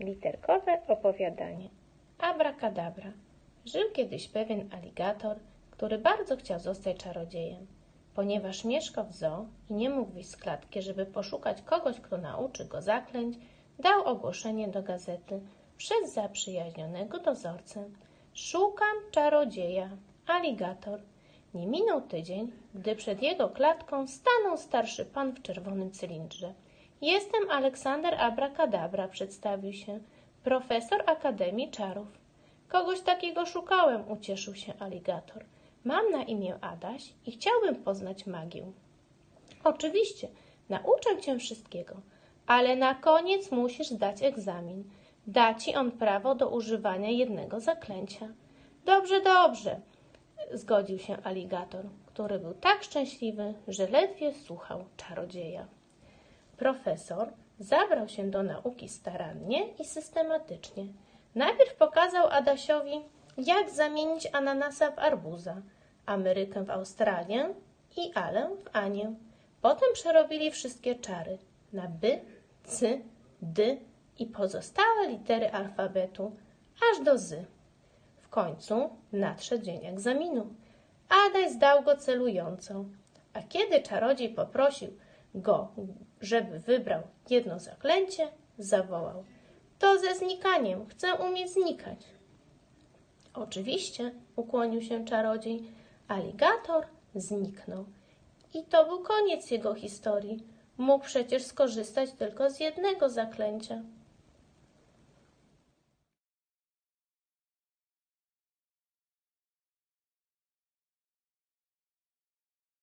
Literkowe opowiadanie. Abracadabra. Żył kiedyś pewien aligator, który bardzo chciał zostać czarodziejem. Ponieważ mieszkał w zoo i nie mógł wyjść z klatki, żeby poszukać kogoś, kto nauczy go zaklęć, dał ogłoszenie do gazety przez zaprzyjaźnionego dozorcę. Szukam czarodzieja. Aligator. Nie minął tydzień, gdy przed jego klatką stanął starszy pan w czerwonym cylindrze. Jestem Aleksander Abracadabra, przedstawił się. Profesor Akademii Czarów. Kogoś takiego szukałem, ucieszył się aligator. Mam na imię Adaś i chciałbym poznać magię. Oczywiście, nauczę cię wszystkiego, ale na koniec musisz zdać egzamin. Da ci on prawo do używania jednego zaklęcia. Dobrze, dobrze, zgodził się aligator, który był tak szczęśliwy, że ledwie słuchał czarodzieja. Profesor zabrał się do nauki starannie i systematycznie. Najpierw pokazał Adasiowi, jak zamienić ananasa w arbuza, Amerykę w Australię i Alę w Anię. Potem przerobili wszystkie czary na by, cy, dy i pozostałe litery alfabetu, aż do zy. W końcu nadszedł dzień egzaminu. Adaś zdał go celująco, a kiedy czarodziej poprosił go, żeby wybrał jedno zaklęcie, zawołał: To ze znikaniem, chcę umieć znikać. Oczywiście, ukłonił się czarodziej, aligator zniknął. I to był koniec jego historii. Mógł przecież skorzystać tylko z jednego zaklęcia.